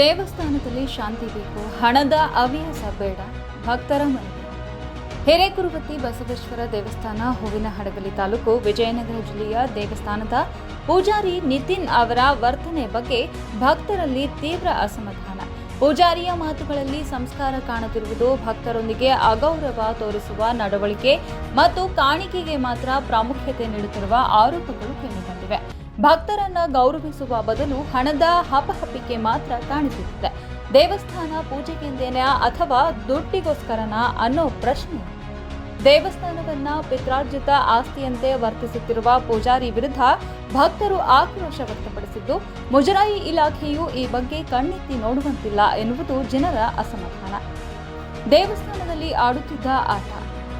ದೇವಸ್ಥಾನದಲ್ಲಿ ಶಾಂತಿ ಬೇಕು, ಹಣದ ಹವ್ಯಾಸ ಬೇಡ, ಭಕ್ತರ ಮನವಿ ಹಿರೇಕುರುವತಿ ಬಸವೇಶ್ವರ ದೇವಸ್ಥಾನ ಹೂವಿನ ಹಡಗಲಿ ತಾಲೂಕು ವಿಜಯನಗರ ಜಿಲ್ಲೆಯ ದೇವಸ್ಥಾನದ ಪೂಜಾರಿ ನಿತಿನ್ ಅವರ ವರ್ತನೆ ಬಗ್ಗೆ ಭಕ್ತರಲ್ಲಿ ತೀವ್ರ ಅಸಮಾಧಾನ. ಪೂಜಾರಿಯ ಮಾತುಗಳಲ್ಲಿ ಸಂಸ್ಕಾರ ಕಾಣದಿರುವುದು ಭಕ್ತರೊಂದಿಗೆ ಅಗೌರವ ತೋರಿಸುವ ನಡವಳಿಕೆ ಮತ್ತು ಕಾಣಿಕೆಗೆ ಮಾತ್ರ ಪ್ರಾಮುಖ್ಯತೆ ನೀಡುತ್ತಿರುವ ಆರೋಪಗಳು ಕೇಳಿಬಂದಿವೆ. ಭಕ್ತರನ್ನ ಗೌರವಿಸುವ ಬದಲು ಹಣದ ಹಪಹಪಿಕೆ ಮಾತ್ರ ಕಾಣಿಸುತ್ತಿದೆ. ದೇವಸ್ಥಾನ ಪೂಜೆಗೆಂದೇನ ಅಥವಾ ದುಡ್ಡಿಗೋಸ್ಕರನ ಅನ್ನೋ ಪ್ರಶ್ನೆ. ದೇವಸ್ಥಾನವನ್ನ ಪಿತ್ರಾರ್ಜಿತ ಆಸ್ತಿಯಂತೆ ವರ್ತಿಸುತ್ತಿರುವ ಪೂಜಾರಿ ವಿರುದ್ಧ ಭಕ್ತರು ಆಕ್ರೋಶ ವ್ಯಕ್ತಪಡಿಸಿದ್ದು, ಮುಜರಾಯಿ ಇಲಾಖೆಯು ಈ ಬಗ್ಗೆ ಕಣ್ಣೆತ್ತಿ ನೋಡುವಂತಿಲ್ಲ ಎನ್ನುವುದು ಜನರ ಅಸಮಾಧಾನ. ದೇವಸ್ಥಾನದಲ್ಲಿ ಆಡುತ್ತಿದ್ದ ಆಟ,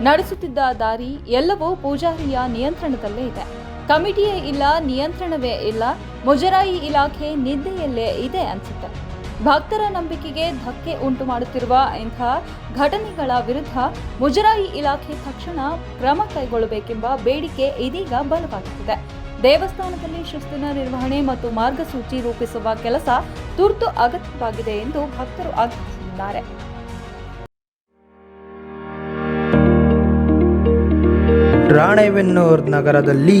ನಡೆಸುತ್ತಿದ್ದ ದಾರಿ ಎಲ್ಲವೂ ಪೂಜಾರಿಯ ನಿಯಂತ್ರಣದಲ್ಲೇ ಇದೆ. ಕಮಿಟಿಯೇ ಇಲ್ಲ, ನಿಯಂತ್ರಣವೇ ಇಲ್ಲ, ಮುಜರಾಯಿ ಇಲಾಖೆ ನಿದ್ದೆಯಲ್ಲೇ ಇದೆ ಅನ್ಸುತ್ತೆ. ಭಕ್ತರ ನಂಬಿಕೆಗೆ ಧಕ್ಕೆ ಉಂಟು ಮಾಡುತ್ತಿರುವ ಇಂತಹ ಘಟನೆಗಳ ವಿರುದ್ಧ ಮುಜರಾಯಿ ಇಲಾಖೆ ತಕ್ಷಣ ಕ್ರಮ ಕೈಗೊಳ್ಳಬೇಕೆಂಬ ಬೇಡಿಕೆ ಇದೀಗ ಬಲವಾಗುತ್ತಿದೆ ದೇವಸ್ಥಾನದಲ್ಲಿ ಶಿಸ್ತಿನ ನಿರ್ವಹಣೆ ಮತ್ತು ಮಾರ್ಗಸೂಚಿ ರೂಪಿಸುವ ಕೆಲಸ ತುರ್ತು ಅಗತ್ಯವಾಗಿದೆ ಎಂದು ಭಕ್ತರು ಆಗ್ರಹಿಸಿದ್ದಾರೆ. ರಾಣೆಬೆನ್ನೂರು ನಗರದಲ್ಲಿ